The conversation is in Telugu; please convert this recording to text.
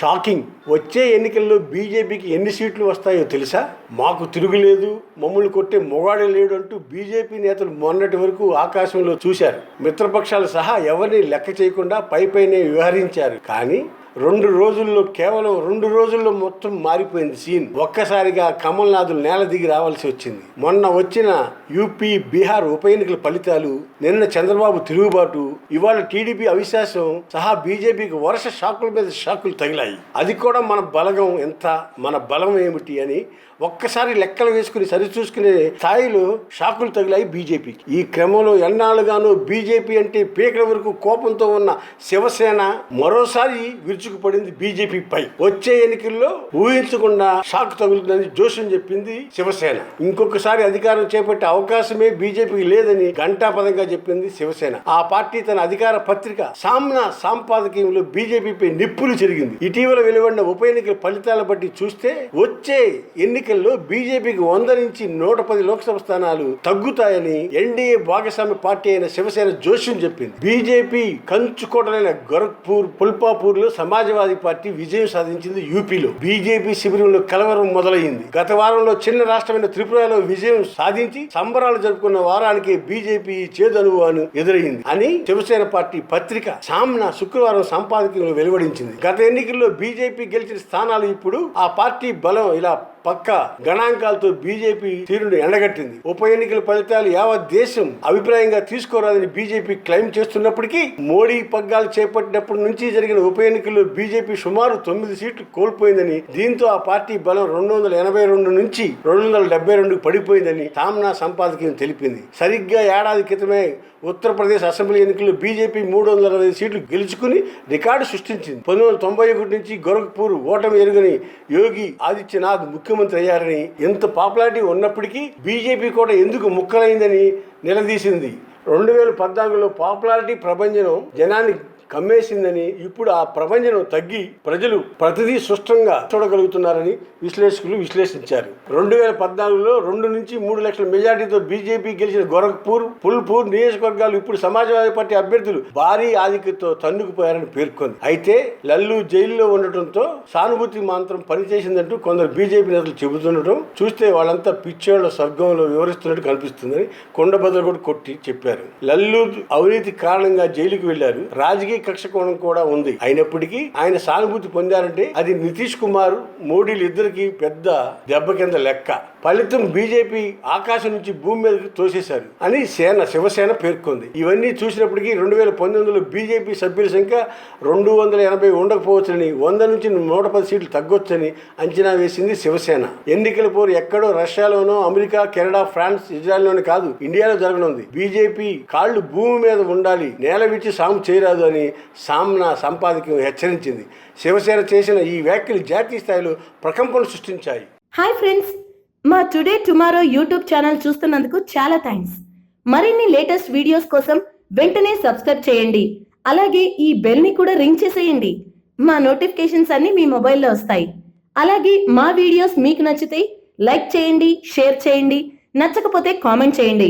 షాకింగ్. వచ్చే ఎన్నికల్లో బీజేపీకి ఎన్ని సీట్లు వస్తాయో తెలుసా? మాకు తిరుగులేదు మమ్మల్ని కొట్టే మొగాడే లేడు అంటూ బీజేపీ నేతలు మొన్నటి వరకు ఆకాశంలో చూశారు. మిత్రపక్షాలు సహా ఎవరిని లెక్క చేయకుండా పై పైనే వ్యవహరించారు. కానీ రెండు రోజుల్లో కేవలం రెండు రోజుల్లో మొత్తం మారిపోయింది సీన్ ఒక్కసారిగా కమల్నాథులు నేల దిగి రావాల్సి వచ్చింది. మొన్న వచ్చిన యూపీ బీహార్ ఉప ఎన్నికల ఫలితాలు నిన్న చంద్రబాబు తిరుగుబాటు ఇవాళ టీడీపీ అవిశ్వాసం సహా బీజేపీకి వరుస షాకుల మీద షాకులు తగిలాయి. అది కూడా మన బలగం ఎంత మన బలం ఏమిటి అని ఒక్కసారి లెక్కలు వేసుకుని సరిచూసుకునే స్థాయిలో షాకులు తగిలాయి బీజేపీకి. ఈ క్రమంలో ఎన్నాళ్ళుగానో బీజేపీ అంటే పీకల వరకు కోపంతో ఉన్న శివసేన మరోసారి విరుచుకుపడింది బీజేపీ పై. వచ్చే ఎన్నికల్లో ఊహించకుండా షాక్ తగులుతుందని జోషం చెప్పింది శివసేన. ఇంకొకసారి అధికారం చేపట్టే అవకాశమే బీజేపీకి లేదని ఘంటాపదంగా చెప్పింది శివసేన. ఆ పార్టీ తన అధికార పత్రిక సామ్నా సాంపాదకీయంలో బీజేపీపై నిప్పులు చెరిగింది. ఇటీవల వెలువడిన ఉప ఎన్నికల ఫలితాల బట్టి చూస్తే వచ్చే ఎన్నికల్లో బీజేపీకి వంద నుంచి నూట పది లోక్సభ స్థానాలు తగ్గుతాయని ఎన్డీఏ భాగస్వామ్య పార్టీ అయిన శివసేన జోష్యం చెప్పింది. బీజేపీ కంచుకోటలైన గోరఖ్పూర్ పుల్పాపూర్లో సమాజ్వాదీ పార్టీ విజయం సాధించింది యూపీలో. బీజేపీ శిబిరంలో కలవరం మొదలైంది గత వారంలో చిన్న రాష్ట్రమైన త్రిపురలో విజయం సాధించి సంబరాలు జరుపుకున్న వారానికి బీజేపీ చేదు అనుభవాన్ని ఎదురైంది అని శివసేన పార్టీ పత్రిక సామ్నా శుక్రవారం సంపాదకీయంలో వెలువడించింది. గత ఎన్నికల్లో బీజేపీ గెలిచిన స్థానాలు ఇప్పుడు ఆ పార్టీ బలం ఇలా పక్క గణాంకాలతో బీజేపీ తీరును ఎండగట్టింది. ఉప ఎన్నికల ఫలితాలు యావత్ దేశం అభిప్రాయంగా తీసుకోరాదని బీజేపీ క్లెయిమ్ చేస్తున్నప్పటికీ మోడీ పగ్గాలు చేపట్టినప్పటి నుంచి జరిగిన ఉప ఎన్నికల్లో బీజేపీ సుమారు తొమ్మిది సీట్లు కోల్పోయిందని దీంతో ఆ పార్టీ బలం రెండు వందల ఎనభై రెండు నుంచి రెండు వందల డెబ్బై రెండుకు పడిపోయిందని సామ్నా సంపాదకీయం తెలిపింది. సరిగ్గా ఏడాది క్రితమే ఉత్తరప్రదేశ్ అసెంబ్లీ ఎన్నికల్లో బీజేపీ మూడు వందల అరవై సీట్లు గెలుచుకుని రికార్డు సృష్టించింది. పంతొమ్మిది వందల తొంభై ఒకటి నుంచి గోరఖ్పూర్ ఓటమి ఎరుగని యోగి ఆదిత్యనాథ్ ముఖ్యమంత్రి అయ్యారని ఎంత పాపులారిటీ ఉన్నప్పటికీ బీజేపీ కూడా ఎందుకు ముక్కలైందని నిలదీసింది. రెండు వేల పద్నాలుగులో పాపులారిటీ ప్రభంజనం జనాన్ని కమ్మేసిందని ఇప్పుడు ఆ ప్రభంజనం తగ్గి ప్రజలు ప్రతిదీ స్పష్టంగా చూడగలుగుతున్నారని విశ్లేషకులు విశ్లేషించారు. రెండు వేల పద్నాలుగులో రెండు నుంచి మూడు లక్షల మెజార్టీతో బీజేపీ గెలిచిన గోరఖ్పూర్ పుల్పూర్ నియోజకవర్గాలు ఇప్పుడు సమాజ్వాదీ పార్టీ అభ్యర్థులు భారీ ఆధిక్యతతో తన్నుకుపోయారని పేర్కొంది. అయితే లల్లు జైల్లో ఉండటంతో సానుభూతి మాత్రం పనిచేసిందంటూ కొందరు బీజేపీ నేతలు చెబుతుండటం చూస్తే వాళ్ళంతా పిచ్చోళ్ళ స్వర్గంలో వివరిస్తున్నట్టు కనిపిస్తుందని కొండబద్దలు కూడా కొట్టి చెప్పారు. లల్లు అవినీతి కారణంగా జైలుకు వెళ్ళారు రాజకీయ కక్ష కోణం కూడా ఉంది. అయినప్పటికీ ఆయన సానుభూతి పొందారంటే అది నితీష్ కుమార్ మోడీలు ఇద్దరికి పెద్ద దెబ్బ కింద లెక్క. ఫలితం బీజేపీ ఆకాశం నుంచి భూమి మీదకి తోసేశారు అని సేన శివసేన పేర్కొంది. ఇవన్నీ చూసినప్పటికీ రెండు వేల పంతొమ్మిదిలో బీజేపీ సభ్యుల సంఖ్య రెండు వందల ఎనభై ఉండకపోవచ్చని వంద నుంచి నూట పది సీట్లు తగ్గొచ్చని అంచనా వేసింది శివసేన. ఎన్నికల పోరు ఎక్కడో రష్యాలోనో అమెరికా కెనడా ఫ్రాన్స్ ఇజ్రాయెల్లోనే కాదు ఇండియాలో జరగనుంది. బీజేపీ కాళ్ళు భూమి మీద ఉండాలి నేల విచ్చి సాము చేయరాదు అని సామ్నా సంపాదకీయం హెచ్చరించింది. శివసేన చేసిన ఈ వ్యాఖ్యలు జాతీయ స్థాయిలో ప్రకంపనలు సృష్టించాయి. హాయ్ ఫ్రెండ్స్ మా టుడే టుమారో యూట్యూబ్ ఛానల్ చూస్తున్నందుకు చాలా థ్యాంక్స్ మరిన్ని లేటెస్ట్ వీడియోస్ కోసం వెంటనే సబ్స్క్రైబ్ చేయండి. అలాగే ఈ బెల్ని కూడా రింగ్ చేసేయండి. మా నోటిఫికేషన్స్ అన్నీ మీ మొబైల్లో వస్తాయి. అలాగే మా వీడియోస్ మీకు నచ్చితే లైక్ చేయండి షేర్ చేయండి. నచ్చకపోతే కామెంట్ చేయండి.